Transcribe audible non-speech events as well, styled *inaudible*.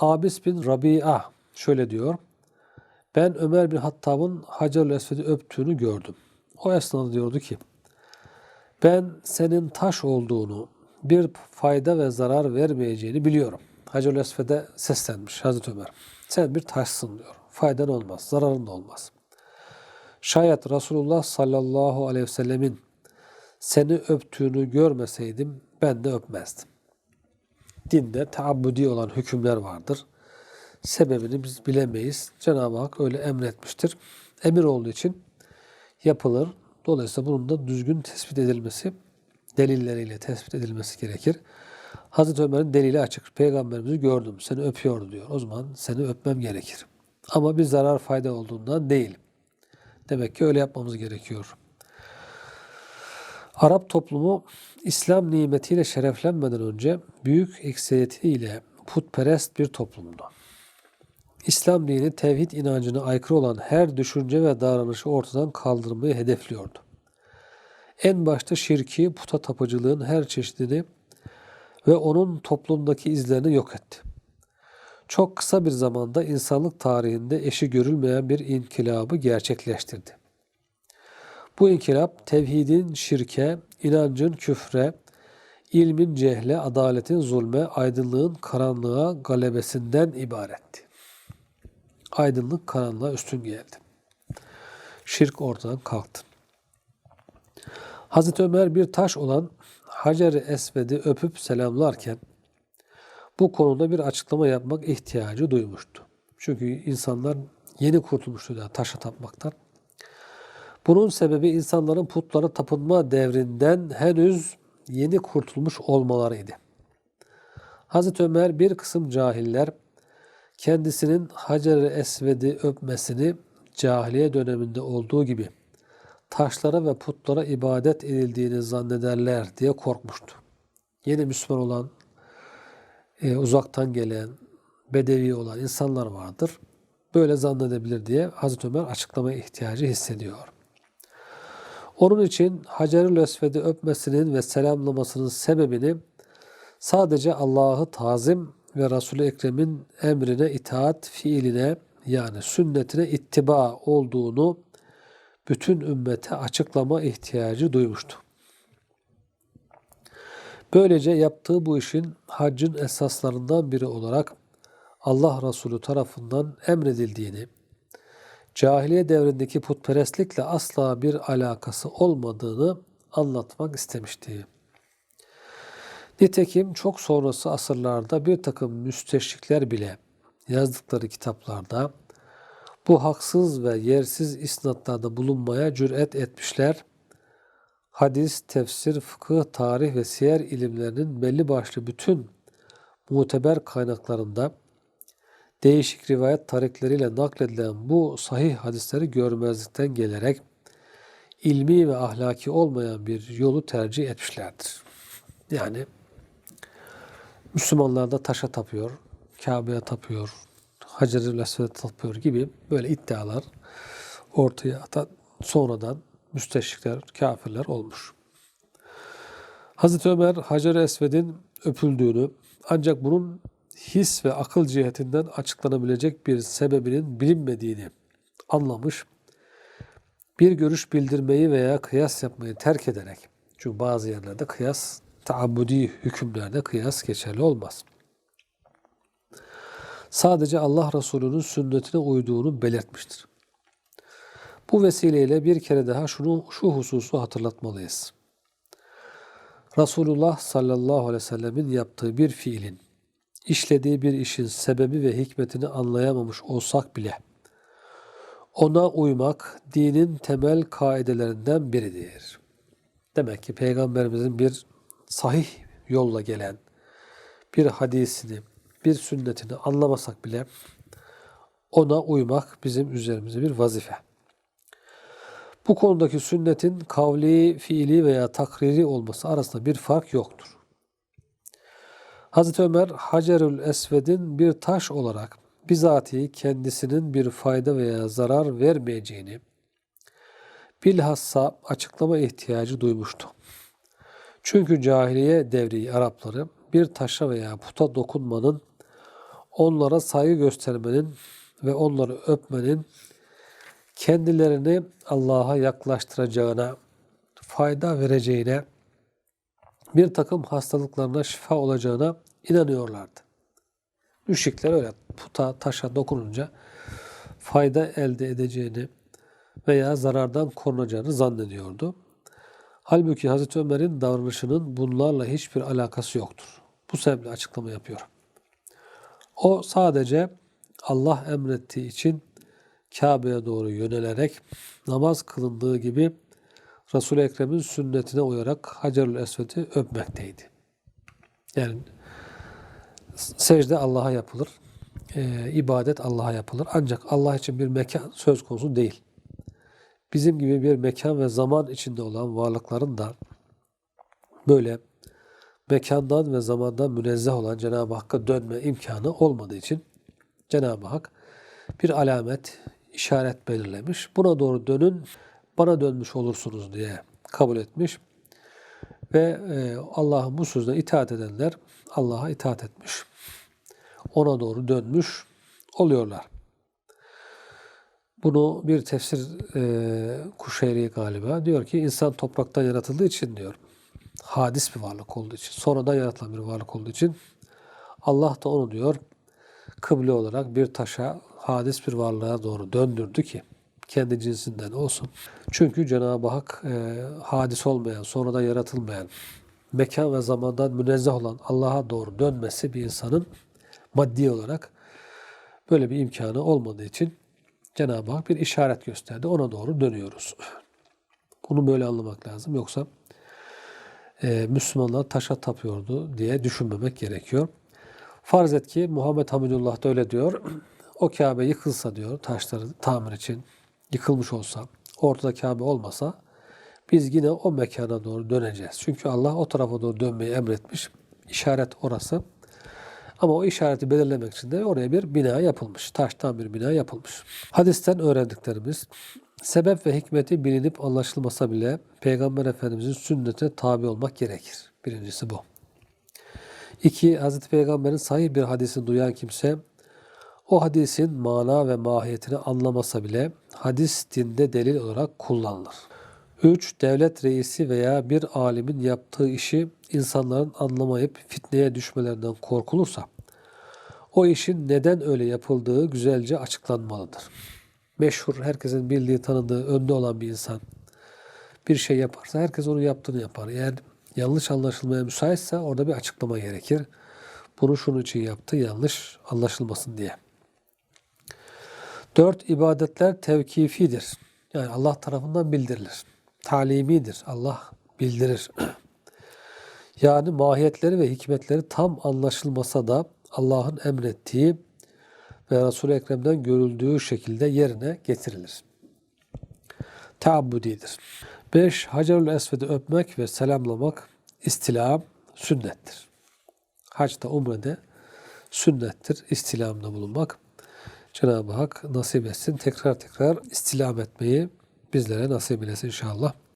Abis bin Rabia şöyle diyor. Ben Ömer bin Hattab'ın Hacerül Esved'i öptüğünü gördüm. O esnada diyordu ki, ben senin taş olduğunu, bir fayda ve zarar vermeyeceğini biliyorum. Hacerül Esved'e seslenmiş Hazreti Ömer. Sen bir taşsın diyor. Faydan olmaz, zararın da olmaz. Şayet Resulullah sallallahu aleyhi ve sellemin seni öptüğünü görmeseydim ben de öpmezdim. Dinde taabbudi olan hükümler vardır. Sebebini biz bilemeyiz. Cenab-ı Hak öyle emretmiştir. Emir olduğu için yapılır. Dolayısıyla bunun da düzgün tespit edilmesi, delilleriyle tespit edilmesi gerekir. Hazreti Ömer'in delili açık. Peygamberimizi gördüm, seni öpüyordu diyor. O zaman seni öpmem gerekir. Ama bir zarar fayda olduğundan değil. Demek ki öyle yapmamız gerekiyor. Arap toplumu İslam nimetiyle şereflenmeden önce büyük ekseriyetiyle putperest bir toplumdu. İslam dini tevhid inancına aykırı olan her düşünce ve davranışı ortadan kaldırmayı hedefliyordu. En başta şirki, puta tapıcılığın her çeşidini ve onun toplumdaki izlerini yok etti. Çok kısa bir zamanda insanlık tarihinde eşi görülmeyen bir inkılabı gerçekleştirdi. Bu inkılap tevhidin şirke, inancın küfre, ilmin cehle, adaletin zulme, aydınlığın karanlığa galebesinden ibaretti. Aydınlık karanlığa üstün geldi. Şirk ortadan kalktı. Hazreti Ömer bir taş olan Hacer-i Esved'i öpüp selamlarken bu konuda bir açıklama yapmak ihtiyacı duymuştu. Çünkü insanlar yeni kurtulmuştu daha taşa tapmaktan. Bunun sebebi insanların putlara tapınma devrinden henüz yeni kurtulmuş olmalarıydı. Hazreti Ömer bir kısım cahiller kendisinin Hacer-i Esved'i öpmesini cahiliye döneminde olduğu gibi taşlara ve putlara ibadet edildiğini zannederler diye korkmuştu. Yeni Müslüman olan, e, uzaktan gelen, bedevi olan insanlar vardır. Böyle zannedebilir diye Hazreti Ömer açıklamaya ihtiyacı hissediyor. Onun için Hacerül Esved'i öpmesinin ve selamlamasının sebebini sadece Allah'ı tazim ve Resul-i Ekrem'in emrine itaat fiiline yani sünnetine ittiba olduğunu bütün ümmete açıklama ihtiyacı duymuştu. Böylece yaptığı bu işin haccın esaslarından biri olarak Allah Resulü tarafından emredildiğini, cahiliye devrindeki putperestlikle asla bir alakası olmadığını anlatmak istemişti. Nitekim çok sonrası asırlarda bir takım müsteşrikler bile yazdıkları kitaplarda bu haksız ve yersiz isnatlarda bulunmaya cüret etmişler. Hadis, tefsir, fıkıh, tarih ve siyer ilimlerinin belli başlı bütün muteber kaynaklarında değişik rivayet tarikleriyle nakledilen bu sahih hadisleri görmezlikten gelerek ilmi ve ahlaki olmayan bir yolu tercih etmişlerdir. Yani Müslümanlar da taşa tapıyor, Kabe'ye tapıyor, Hacer-ül Esved'e tapıyor gibi böyle iddialar ortaya atan sonradan müsteşrikler, kafirler olmuş. Hazreti Ömer Hacer-i Esved'in öpüldüğünü ancak bunun his ve akıl cihetinden açıklanabilecek bir sebebinin bilinmediğini anlamış. Bir görüş bildirmeyi veya kıyas yapmayı terk ederek, çünkü bazı yerlerde kıyas, taabbudi hükümlerde kıyas geçerli olmaz. Sadece Allah Resulü'nün sünnetine uyduğunu belirtmiştir. Bu vesileyle bir kere daha şunu şu hususu hatırlatmalıyız. Resulullah sallallahu aleyhi ve sellemin yaptığı bir fiilin işlediği bir işin sebebi ve hikmetini anlayamamış olsak bile ona uymak dinin temel kaidelerinden biridir. Demek ki Peygamberimizin bir sahih yolla gelen bir hadisini, bir sünnetini anlamasak bile ona uymak bizim üzerimize bir vazife. Bu konudaki sünnetin kavli, fiili veya takriri olması arasında bir fark yoktur. Hazreti Ömer Hacerül Esved'in bir taş olarak bizatihi kendisinin bir fayda veya zarar vermeyeceğini bilhassa açıklama ihtiyacı duymuştu. Çünkü cahiliye devri Arapları bir taşa veya puta dokunmanın onlara saygı göstermenin ve onları öpmenin kendilerini Allah'a yaklaştıracağına, fayda vereceğine, bir takım hastalıklarına şifa olacağına inanıyorlardı. Müşrikler öyle puta, taşa dokununca fayda elde edeceğini veya zarardan korunacağını zannediyordu. Halbuki Hazreti Ömer'in davranışının bunlarla hiçbir alakası yoktur. Bu sebeple açıklama yapıyor. O sadece Allah emrettiği için Kabe'ye doğru yönelerek namaz kılındığı gibi Resul-i Ekrem'in sünnetine uyarak Hacerül Esved'i öpmekteydi. Yani secde Allah'a yapılır, e, ibadet Allah'a yapılır. Ancak Allah için bir mekan söz konusu değil. Bizim gibi bir mekan ve zaman içinde olan varlıkların da böyle mekandan ve zamandan münezzeh olan Cenab-ı Hakk'a dönme imkanı olmadığı için Cenab-ı Hak bir alamet, işaret belirlemiş. Buna doğru dönün, bana dönmüş olursunuz diye kabul etmiş. Ve e, Allah'ın bu sözüne itaat edenler Allah'a itaat etmiş. Ona doğru dönmüş oluyorlar. Bunu bir tefsir e, Kuşeyri galiba diyor ki insan topraktan yaratıldığı için diyor. Hadis bir varlık olduğu için, sonradan yaratılan bir varlık olduğu için Allah da onu diyor kıble olarak bir taşa hadis bir varlığa doğru döndürdü ki kendi cinsinden olsun. Çünkü Cenab-ı Hak e, hadis olmayan, sonradan yaratılmayan, mekan ve zamandan münezzeh olan Allah'a doğru dönmesi bir insanın maddi olarak böyle bir imkanı olmadığı için Cenab-ı Hak bir işaret gösterdi. Ona doğru dönüyoruz. Bunu böyle anlamak lazım. Yoksa e, Müslümanlar taşa tapıyordu diye düşünmemek gerekiyor. Farz et ki Muhammed Hamidullah da öyle diyor. *clears throat* O Kabe yıkılsa diyor taşları tamir için yıkılmış olsa, ortada Kabe olmasa biz yine o mekana doğru döneceğiz. Çünkü Allah o tarafa doğru dönmeyi emretmiş. İşaret orası. Ama o işareti belirlemek için de oraya bir bina yapılmış. Taştan bir bina yapılmış. Hadisten öğrendiklerimiz sebep ve hikmeti bilinip anlaşılmasa bile Peygamber Efendimizin sünnetine tabi olmak gerekir. Birincisi bu. İki, Hazreti Peygamber'in sahih bir hadisini duyan kimse o hadisin mana ve mahiyetini anlamasa bile hadis dinde delil olarak kullanılır. 3. Devlet reisi veya bir alimin yaptığı işi insanların anlamayıp fitneye düşmelerinden korkulursa o işin neden öyle yapıldığı güzelce açıklanmalıdır. Meşhur, herkesin bildiği, tanıdığı, önde olan bir insan bir şey yaparsa herkes onun yaptığını yapar. Eğer yanlış anlaşılmaya müsaitse orada bir açıklama gerekir. Bunu şunun için yaptı, yanlış anlaşılmasın diye. Dört, ibadetler tevkifidir. Yani Allah tarafından bildirilir. Talimidir. Allah bildirir. *clears throat* yani mahiyetleri ve hikmetleri tam anlaşılmasa da Allah'ın emrettiği ve Resul-i Ekrem'den görüldüğü şekilde yerine getirilir. Teabbudidir. 5. Hacerül Esved'i öpmek ve selamlamak istilam sünnettir. Hacda, umrede sünnettir istilamda bulunmak. Cenab-ı Hak nasip etsin. Tekrar tekrar istilam etmeyi bizlere nasip eylesin inşallah.